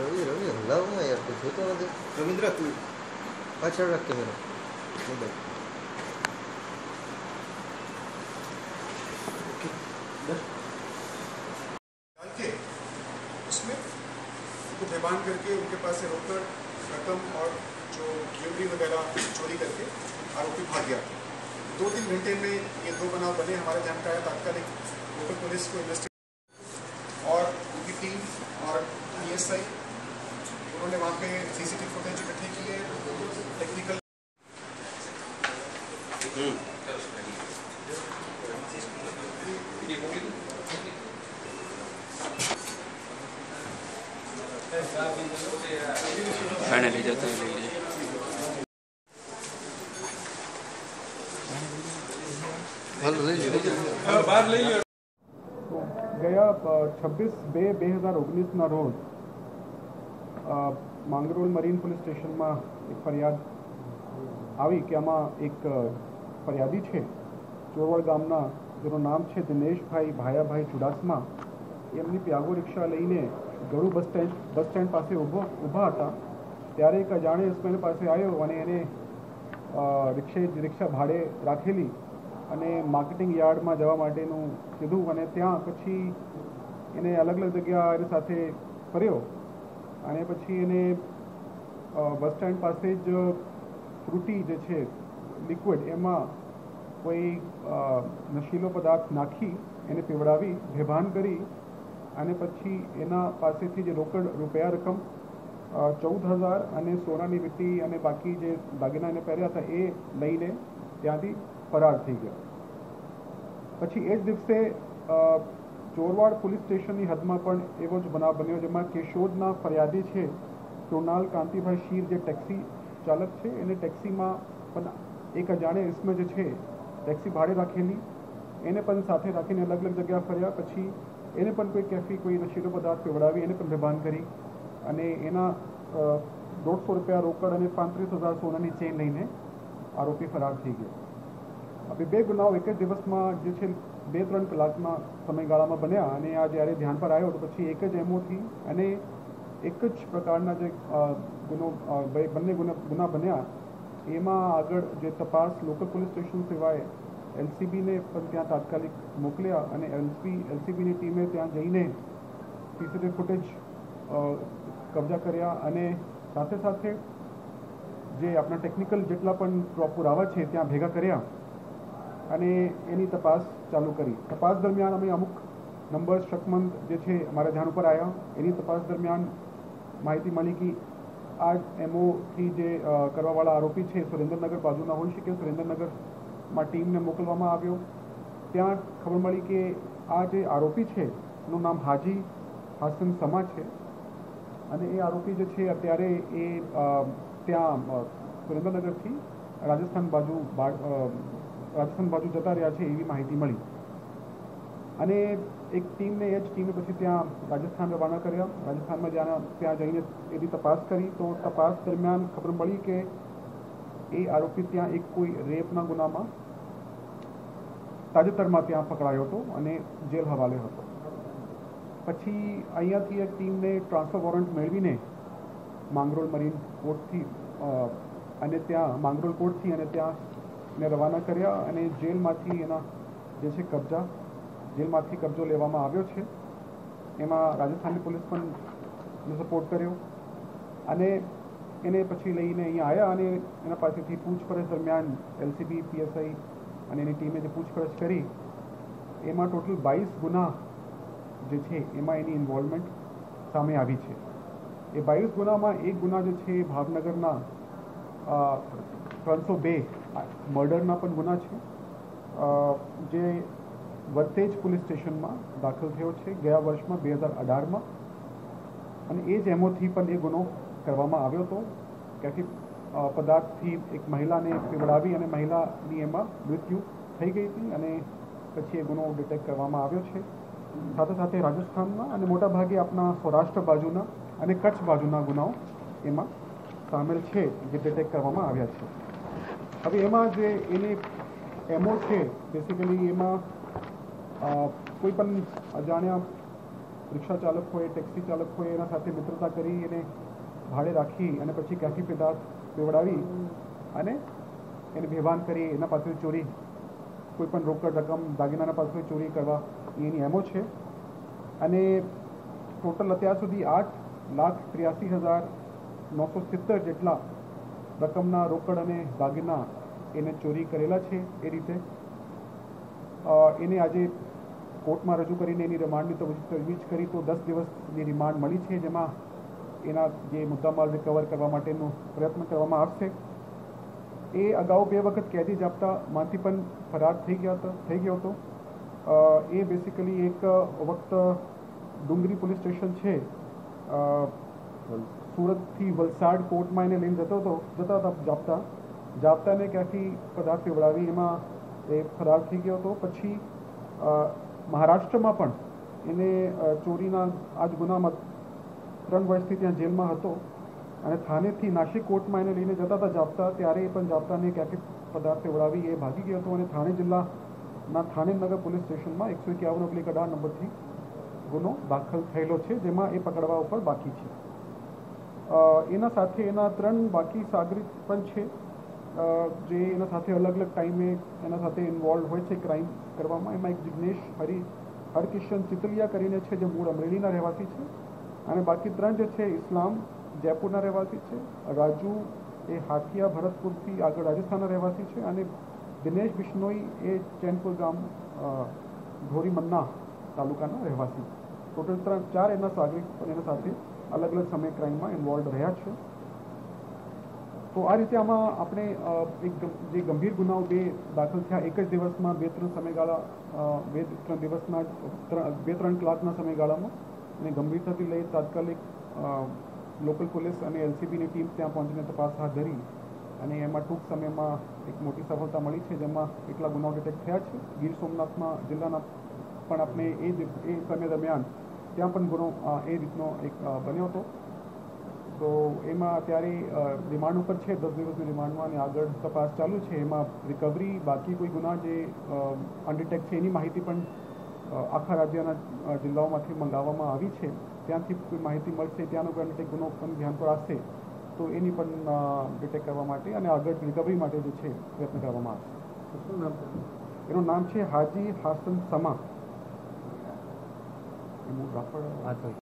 रवि रवि हल्ला हुआ यार कुछ होता ना रविंद्रा तू अच्छा रख के मेरा उनको करके उनके पास से रोकड़ रकम और जो ज्वेलरी वगैरह चोरी करके आरोपी भाग गया। दो तीन घंटे में ये दो बनाव बने, हमारे का तात्कालिक लोकल पुलिस को इन्वेस्टिगेट और उनकी टीम और पीएसआई उन्होंने वहाँ पे सीसीटीवी फुटेज इकट्ठी की है टेक्निकल થાણે લઈ જતો લઈ જાય ગયા છવ્વીસ બે બે હજાર ઓગણીસના રોજ અ, માંગરોળ મરીન પોલીસ સ્ટેશનમાં એક ફરિયાદ આવી કે આમાં એક ફરિયાદી છે ચોરવડ ગામના જેનું નામ છે દિનેશભાઈ ભાયાભાઈ ચુડાસમા. એમની પ્યાગો રિક્ષા લઈને ગરુ બસ સ્ટેન્ડ બસ સ્ટેન્ડ પાસે ઊભો, ઊભા હતા. ત્યારે એક અજાણે ઇસ્માઇલ પાસે આવ્યો અને એને રિક્ષે, રિક્ષા ભાડે રાખેલી અને માર્કેટિંગ યાર્ડમાં જવા માટેનું કીધું અને ત્યાં પછી એને અલગ અલગ જગ્યા એની સાથે ફર્યો. અને પછી એને બસ સ્ટેન્ડ પાસે જ ફ્રૂટી જે છે, લિક્વિડ, એમાં કોઈ નશીલો પદાર્થ નાખી એને પીવડાવી બેભાન કરી અને પછી એના પાસેથી જે રોકડ રૂપિયા રકમ ચૌદ હજાર અને સોનાની વીટી અને બાકી જે દાગીના એને પહેર્યા હતા એ લઈને ત્યાંથી ફરાર થઈ ગયા. પછી એ જ દિવસે ચોરવાડ પોલીસ સ્ટેશનની હદમાં પણ એવો જ બનાવ બન્યો જેમાં કેશોદના ફરિયાદી છે કૃણાલ કાંતિભાઈ શીર જે ટેક્સી ચાલક છે, એને ટેક્સીમાં પણ એક અજાણે ઇસમે જે છે, ટેક્સી ભાડે રાખેલી, એને પણ સાથે રાખીને અલગ અલગ જગ્યા ફર્યા. પછી એને પણ કોઈ કેફી, કોઈ નશીલો પદાર્થ પીવડાવી એને પણ બેભાન કરી અને એના દોઢસો રૂપિયા રોકડ અને પાંત્રીસ હજાર સોનાની ચેન લઈને આરોપી ફરાર થઈ ગયો. હવે બે ગુનાઓ એક જ દિવસમાં જે છે બે ત્રણ કલાકમાં સમયગાળામાં બન્યા અને આ જ્યારે ધ્યાન પર આવ્યો તો પછી એક જ એમોથી અને એક જ પ્રકારના જે ગુનો બંને ગુના ગુના બન્યા. એમાં આગળ જે તપાસ લોકલ પોલીસ સ્ટેશન સિવાય એલસીબીને પણ ત્યાં તાત્કાલિક મોકલ્યા અને એલસી એલસીબીની ટીમે ત્યાં જઈને સીસીટીવી ફૂટેજ કબજા કર્યા અને સાથે સાથે જે આપણા ટેકનિકલ જેટલા પણ પુરાવા છે ત્યાં ભેગા કર્યા અને એની તપાસ ચાલુ કરી. તપાસ દરમિયાન અમે અમુક નંબર શકમંદ જે છે અમારા ધ્યાન ઉપર આવ્યા. એની તપાસ દરમિયાન માહિતી મળી કે આ એમઓથી જે કરવાવાળા આરોપી છે સુરેન્દ્રનગર બાજુના હોઈ શકે સુરેન્દ્રનગરમાં ટીમને મોકલવામાં આવ્યો. ત્યાં ખબર મળી કે આ જે આરોપી છે, એનું નામ હાજી હાસન સમા છે. અને એ આરોપી જે છે, અત્યારે એ ત્યાં સુરેન્દ્રનગરથી રાજસ્થાન બાજુ રાજસ્થાન બાજુ જતા રહ્યા છે એવી માહિતી મળી. અને એક ટીમને, એ જ ટીમે પછી ત્યાં રાજસ્થાન રવાના કર્યા. રાજસ્થાનમાં જ્યાં, ત્યાં જઈને એની તપાસ કરી. તો તપાસ દરમિયાન ખબર મળી કે એ આરોપી ત્યાં એક કોઈ રેપના ગુનામાં તાજેતરમાં ત્યાં પકડાયો હતો અને જેલ હવાલે હતો. પછી અહીંયાથી એક ટીમને ટ્રાન્સફર વોરંટ મેળવીને માંગરોળ મરીન કોર્ટથી અને ત્યાં માંગરોળ કોર્ટથી અને ત્યાં ને રવાના કર્યા અને જેલમાંથી એના જે છે કબજા, જેલમાંથી કબજો લેવામાં આવ્યો છે. એમાં રાજસ્થાનની પોલીસ પણ સપોર્ટ કર્યો અને એને પછી લઈને અહીંયા આવ્યા અને એના પાસેથી પૂછપરછ દરમિયાન એલસીબી, પીએસઆઈ અને એની ટીમે જે પૂછપરછ કરી એમાં ટોટલ બાવીસ ગુના જે છે એમાં એની ઇન્વોલ્વમેન્ટ સામે આવી છે. એ બાવીસ ગુનામાં એક ગુના જે છે એ ભાવનગરના ત્રણસો બે મર્ડરના પણ ગુના છે. જે વરતેજ પોલીસ સ્ટેશનમાં દાખલ થયો છે ગયા વર્ષમાં બે હજાર અઢારમાં. અને એ જ એમોથી પણ એ ગુનો કરવામાં આવ્યો હતો. ક્યાંથી અ, પદાર્થથી એક મહિલાને પીવડાવી અને મહિલાની એમાં મૃત્યુ થઈ ગઈ હતી અને પછી એ ગુનો ડિટેક્ટ કરવામાં આવ્યો છે. સાથે સાથે રાજસ્થાનમાં અને મોટાભાગે આપણા સૌરાષ્ટ્ર બાજુના અને કચ્છ બાજુના ગુનાઓ એમાં સામેલ છે, જે ડિટેક્ટ કરવામાં આવ્યા છે. હવે એમાં જે એની એમઓ છે બેસિકલી એમાં કોઈ પણ અજાણ્યા રિક્ષા ચાલક હોય ટેક્સી ચાલક હોય, એના સાથે મિત્રતા કરી, એને ભાડે રાખી અને પછી ક્યાંથી પેદા પીવડાવી અને એને બેભાન કરી એના પાસેથી ચોરી, કોઈ પણ રોકડ રકમ દાગીનાના પાસેથી ચોરી કરવા, એની એમો છે. અને ટોટલ અત્યાર સુધી આઠ લાખ ત્ર્યાસી હજાર નવસો સિત્તેર જેટલા રકમના રોકડ અને દાગીના એને ચોરી કરેલા છે એ રીતે. એને આજે કોર્ટમાં રજૂ કરીને એની રિમાન્ડની તજવીજ કરી તો દસ દિવસની રિમાન્ડ મળી છે, જેમાં એના જે મુદ્દામાલ રિકવર કરવા માટેનો પ્રયત્ન કરવામાં આવશે. એ અગાઉ બે વખત કેદી જાપતા માંથી પણ ફરાર થઈ ગયા હતા, થઈ ગયો હતો. એ બેસિકલી એક વખત ડુંગરી પોલીસ સ્ટેશન છે. સુરતથી વલસાડ કોર્ટમાં એને લઈને જતો હતો, જતા હતા જાપતા. જાપતાને ક્યાંથી પદાર્થ પીવડાવી એમાં એ ફરાર થઈ ગયો હતો. પછી મહારાષ્ટ્રમાં પણ એને ચોરીના આ જ ગુનામાં ત્રણ વર્ષથી ત્યાં જેલમાં હતો અને થાનેથી નાસિક કોર્ટમાં એને લઈને જતા હતા જાપતા. ત્યારે એ પણ જાપતાને ક્યાંક પદાર્થે ઉડાવી એ ભાગી ગયો હતો અને થાણે જિલ્લાના થાણે નગર પોલીસ સ્ટેશનમાં એકસો એકાવન ઓબ્લિક અઢાર નંબરથી ગુનો દાખલ થયેલો છે, જેમાં એ પકડવા ઉપર બાકી છે. એના સાથે એના ત્રણ બાકી સાગરિત પણ છે. જે એના સાથે અલગ અલગ ટાઈમે એના સાથે ઇન્વોલ્વ હોય છે ક્રાઇમ કરવામાં. એમાં એક જિગ્નેશ હરિ, હરકિશન ચિતલિયા કરીને છે, જે મૂળ અમરેલીના રહેવાસી છે. અને બાકી ત્રણ જે છે, ઇસ્લામ, જયપુરના રહેવાસી છે, રાજુ એ હાથિયા ભરતપુરથી આગળ રાજસ્થાનના રહેવાસી છે અને દિનેશ બિશ્નોઈ એ ચેનપુર ગામ ઢોરી મન્ના તાલુકાના રહેવાસી ટોટલ ત્રણ, ચાર એના સાગરિક એના સાથે અલગ અલગ સમય ક્રાઇમમાં ઇન્વોલ્વ રહ્યા છે. તો આ રીતે આમાં આપણે એક જે ગંભીર ગુનાઓ બે દાખલ થયા, એક જ દિવસમાં બે, ત્રણ સમયગાળા બે, ત્રણ દિવસના બે, ત્રણ કલાકના સમયગાળામાં અને ગંભીરતાથી લઈ તાત્કાલિક લોકલ પોલીસ અને એલસીબીની ટીમ ત્યાં પહોંચીને તપાસ હાથ ધરી અને એમાં ટૂંક સમયમાં એક મોટી સફળતા મળી છે, જેમાં કેટલા ગુનાઓ ડિટેક્ટ થયા છે. ગીર સોમનાથમાં, જિલ્લાના પણ આપણે એ જ, એ સમય દરમિયાન ત્યાં પણ ગુનો એ રીતનો એક બન્યો હતો. તો એમાં અત્યારે રિમાન્ડ ઉપર છે, દસ દિવસની રિમાન્ડમાં અને આગળ તપાસ ચાલુ છે. એમાં રિકવરી બાકી કોઈ ગુના જે અનડિટેક્ટ છે, એની માહિતી પણ આખા રાજ્યના જિલ્લાઓમાંથી મંગાવવામાં આવી છે. ત્યાંથી કોઈ માહિતી મળશે ત્યાંનો કોઈ અનટેક ગુનો પણ ધ્યાન પર આવશે તો એની પણ ડિટેક્ટ કરવા માટે અને આગળ રિકવરી માટે જે છે પ્રયત્ન કરવામાં આવશે. શું નામ એનું નામ છે હાજી હાસન સમા. એનું તો